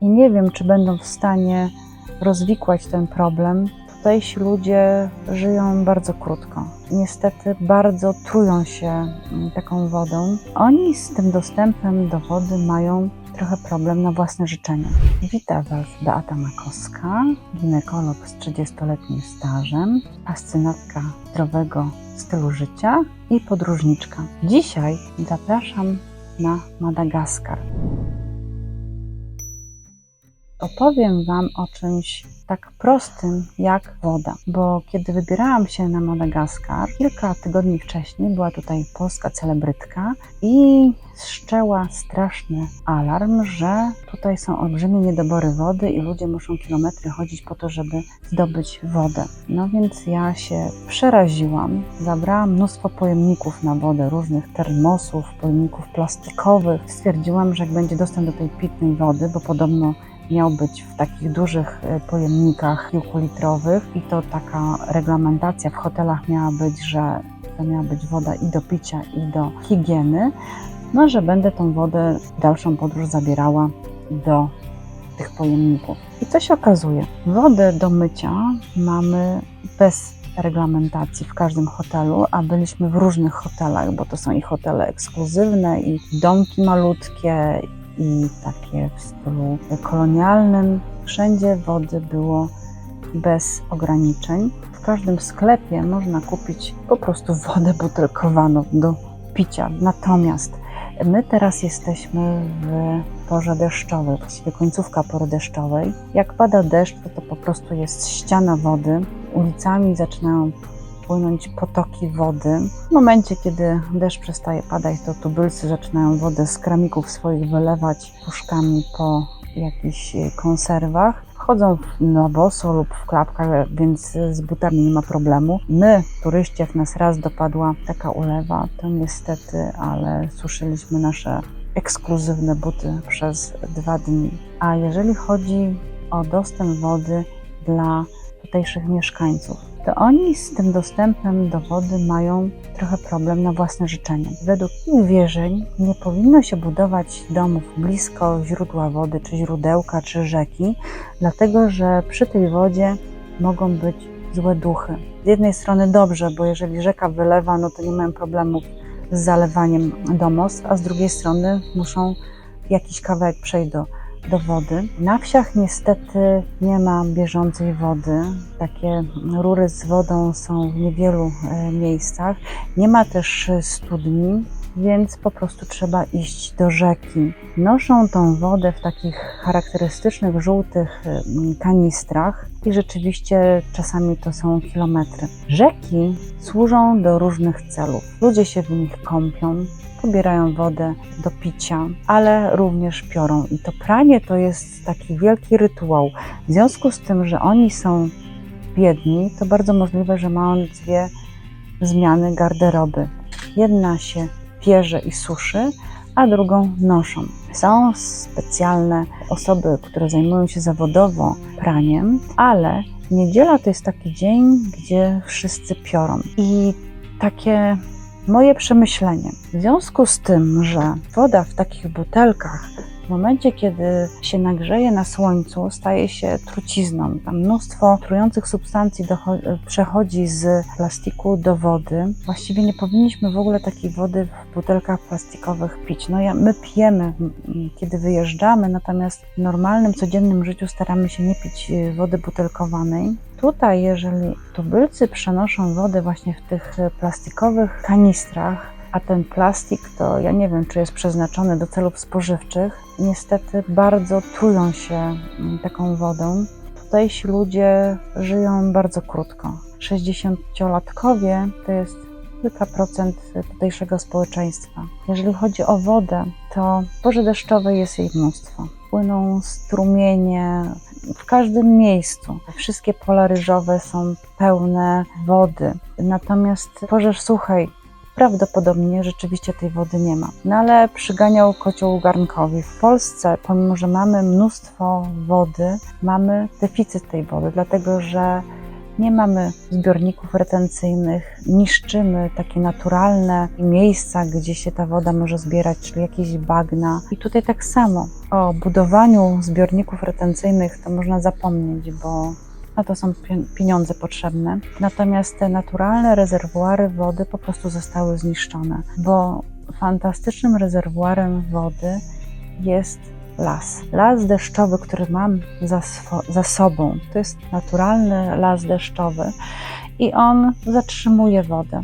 i nie wiem, czy będą w stanie rozwikłać ten problem. Tutejsi ludzie żyją bardzo krótko. Niestety bardzo trują się mm, taką wodą. Oni z tym dostępem do wody mają trochę problem na własne życzenie. Witam Was Beata Makowska, ginekolog z 30-letnim stażem, fascynatka zdrowego stylu życia i podróżniczka. Dzisiaj zapraszam na Madagaskar. Opowiem Wam o czymś tak prostym jak woda, bo kiedy wybierałam się na Madagaskar, kilka tygodni wcześniej była tutaj polska celebrytka i wszczęła straszny alarm, że tutaj są olbrzymie niedobory wody i ludzie muszą kilometry chodzić po to, żeby zdobyć wodę. No więc ja się przeraziłam, zabrałam mnóstwo pojemników na wodę, różnych termosów, pojemników plastikowych. Stwierdziłam, że jak będzie dostęp do tej pitnej wody, bo podobno miał być w takich dużych e, pojemnikach kilkulitrowych i to taka reglamentacja w hotelach miała być, że to miała być woda i do picia, i do higieny, no że będę tą wodę w dalszą podróż zabierała do tych pojemników. I co się okazuje? Wodę do mycia mamy bez reglamentacji w każdym hotelu, a byliśmy w różnych hotelach, bo to są i hotele ekskluzywne, i domki malutkie, i takie w stylu kolonialnym. Wszędzie wody było bez ograniczeń. W każdym sklepie można kupić po prostu wodę butelkowaną do picia. Natomiast my teraz jesteśmy w porze deszczowej, właściwie końcówka pory deszczowej. Jak pada deszcz, to to po prostu jest ściana wody. Ulicami zaczynają płynąć potoki wody. W momencie, kiedy deszcz przestaje padać, to tubylcy zaczynają wodę z kramików swoich wylewać puszkami po jakichś konserwach. Chodzą na boso lub w klapkach, więc z butami nie ma problemu. My, turyści, jak nas raz dopadła taka ulewa, to niestety, ale suszyliśmy nasze ekskluzywne buty przez dwa dni. A jeżeli chodzi o dostęp wody dla tutejszych mieszkańców, to oni z tym dostępem do wody mają trochę problem na własne życzenie. Według ich wierzeń nie powinno się budować domów blisko źródła wody, czy źródełka, czy rzeki, dlatego że przy tej wodzie mogą być złe duchy. Z jednej strony dobrze, bo jeżeli rzeka wylewa, no to nie mają problemów z zalewaniem domostw, a z drugiej strony muszą jakiś kawałek przejść do do wody. Na wsiach niestety nie ma bieżącej wody. Takie rury z wodą są w niewielu e, miejscach. Nie ma też studni, więc po prostu trzeba iść do rzeki. Noszą tą wodę w takich charakterystycznych żółtych e, kanistrach i rzeczywiście czasami to są kilometry. Rzeki służą do różnych celów. Ludzie się w nich kąpią, pobierają wodę do picia, ale również piorą. I to pranie to jest taki wielki rytuał. W związku z tym, że oni są biedni, to bardzo możliwe, że mają dwie zmiany garderoby. Jedna się pierze i suszy, a drugą noszą. Są specjalne osoby, które zajmują się zawodowo praniem, ale niedziela to jest taki dzień, gdzie wszyscy piorą. I takie moje przemyślenie. W związku z tym, że woda w takich butelkach w momencie, kiedy się nagrzeje na słońcu, staje się trucizną. Tam mnóstwo trujących substancji przechodzi z plastiku do wody. Właściwie nie powinniśmy w ogóle takiej wody w butelkach plastikowych pić. No ja, my pijemy, kiedy wyjeżdżamy, natomiast w normalnym, codziennym życiu staramy się nie pić y, wody butelkowanej. Tutaj, jeżeli tubylcy przenoszą wodę właśnie w tych plastikowych kanistrach, a ten plastik to ja nie wiem, czy jest przeznaczony do celów spożywczych. Niestety bardzo trują się mm, taką wodą. Tutejsi ludzie żyją bardzo krótko. 60-latkowie to jest kilka procent tutejszego społeczeństwa. Jeżeli chodzi o wodę, to w porze deszczowej jest jej mnóstwo. Płyną strumienie w każdym miejscu. Wszystkie pola ryżowe są pełne wody. Natomiast w porze suchej prawdopodobnie rzeczywiście tej wody nie ma. No ale przyganiał kocioł garnkowi. W Polsce, pomimo że mamy mnóstwo wody, mamy deficyt tej wody, dlatego że Nie mamy zbiorników retencyjnych, niszczymy takie naturalne miejsca, gdzie się ta woda może zbierać, czyli jakieś bagna. I tutaj tak samo o budowaniu zbiorników retencyjnych to można zapomnieć, bo na to są pie- pieniądze potrzebne. Natomiast te naturalne rezerwuary wody po prostu zostały zniszczone, bo fantastycznym rezerwuarem wody jest las. Las deszczowy, który mam za, za sobą, to jest naturalny las deszczowy i on zatrzymuje wodę.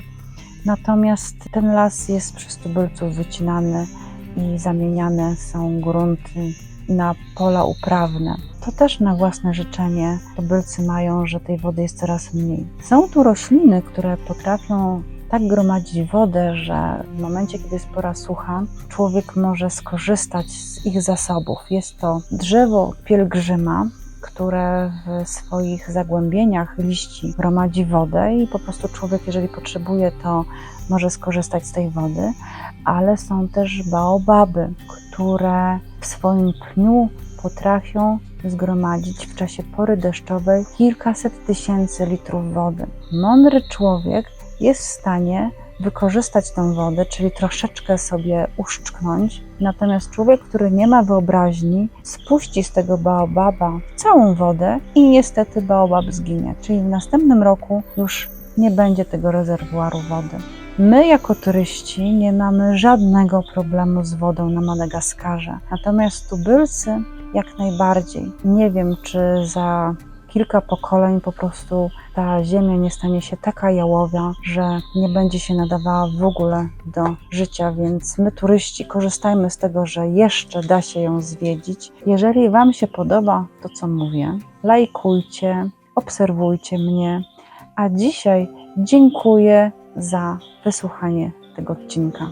Natomiast ten las jest przez tubylców wycinany i zamieniane są grunty na pola uprawne. To też na własne życzenie tubylcy mają, że tej wody jest coraz mniej. Są tu rośliny, które potrafią tak gromadzić wodę, że w momencie, kiedy jest pora sucha, człowiek może skorzystać z ich zasobów. Jest to drzewo pielgrzyma, które w swoich zagłębieniach liści gromadzi wodę i po prostu człowiek, jeżeli potrzebuje, to może skorzystać z tej wody, ale są też baobaby, które w swoim pniu potrafią zgromadzić w czasie pory deszczowej kilkaset tysięcy litrów wody. Mądry człowiek jest w stanie wykorzystać tę wodę, czyli troszeczkę sobie uszczknąć. Natomiast człowiek, który nie ma wyobraźni, spuści z tego baobaba całą wodę i niestety baobab zginie. Czyli w następnym roku już nie będzie tego rezerwuaru wody. My, jako turyści, nie mamy żadnego problemu z wodą na Madagaskarze. Natomiast tubylcy jak najbardziej. Nie wiem, czy za kilka pokoleń po prostu ta ziemia nie stanie się taka jałowa, że nie będzie się nadawała w ogóle do życia, więc my turyści korzystajmy z tego, że jeszcze da się ją zwiedzić. Jeżeli Wam się podoba to, co mówię, lajkujcie, obserwujcie mnie, a dzisiaj dziękuję za wysłuchanie tego odcinka.